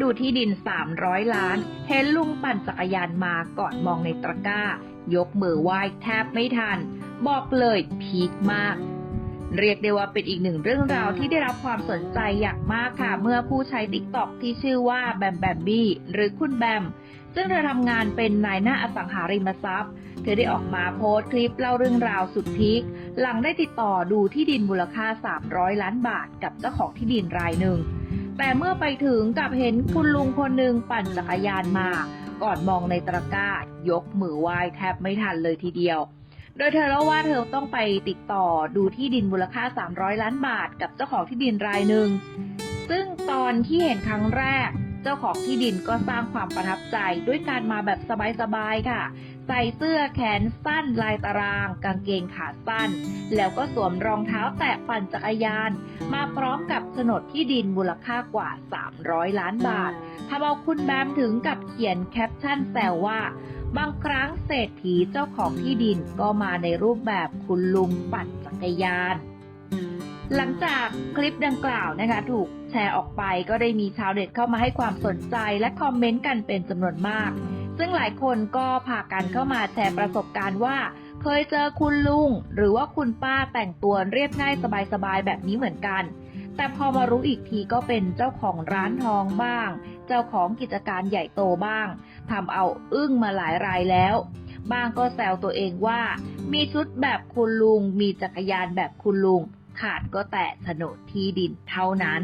ดูที่ดิน 300 ล้าน เห็นลุงปั่นจักรยานมาก่อนมองในตะกร้า ยกมือไหว้แทบไม่ทัน บอกเลยพีคมาก เรียกได้ว่าเป็นอีกหนึ่งเรื่องราวที่ได้รับความสนใจอย่างมากค่ะ เมื่อผู้ใช้ติ๊กต็อกที่ชื่อว่าแบมแบมบี้หรือคุณแบม ซึ่งเธอทำงานเป็นนายหน้าอสังหาริมทรัพย์ เธอได้ออกมาโพสต์คลิปเล่าเรื่องราวสุดพีคหลังได้ติดต่อดูที่ดินมูลค่า 300 ล้านบาท กับเจ้าของที่ดินรายหนึ่ง แต่เมื่อไปถึงกลับเห็นคุณลุงคนหนึ่งปั่นจักรยานมา ก่อนมองในตะกร้ายกมือไหว้แทบไม่ทันเลยทีเดียว โดยเธอเล่าว่าเธอต้องไปติดต่อดูที่ดินมูลค่า 300 ล้านบาท กับเจ้าของที่ดินรายหนึ่ง ซึ่งตอนที่เห็นครั้งแรก เจ้าของที่ดินก็สร้างความประทับใจด้วยการมาแบบสบายๆค่ะ ใส่เสื้อแขนสั้นลายตาราง กางเกงขาสั้น แล้วก็สวมรองเท้าแตะปั่นจักรยาน มาพร้อมกับโฉนดที่ดินมูลค่ากว่า 300 ล้านบาททำเอาคุณแบมถึงกับเขียนแคปชั่นแซวว่า บางครั้งเศรษฐีเจ้าของที่ดินก็มาในรูปแบบคุณลุงปั่นจักรยานหลังจากคลิปดังกล่าวนะคะถูกแชร์ออกไปก็ได้มีชาวเน็ตเข้ามาให้ความสนใจและคอมเมนต์กันเป็นจำนวนมาก ซึ่งหลายคนก็พากันเข้ามาแชร์ประสบการณ์ว่า เคยเจอคุณลุง หรือว่าคุณป้าแต่งตัวเรียบง่ายสบายๆแบบนี้เหมือนกัน แต่พอมารู้อีกทีก็เป็นเจ้าของร้านทองบ้าง เจ้าของกิจการใหญ่โตบ้างทำเอาอึ้งมาหลายรายแล้ว บางก็แซวตัวเองว่า มีชุดแบบคุณลุง มีจักรยานแบบคุณลุง ขาดก็แต่โฉนดที่ดินเท่านั้น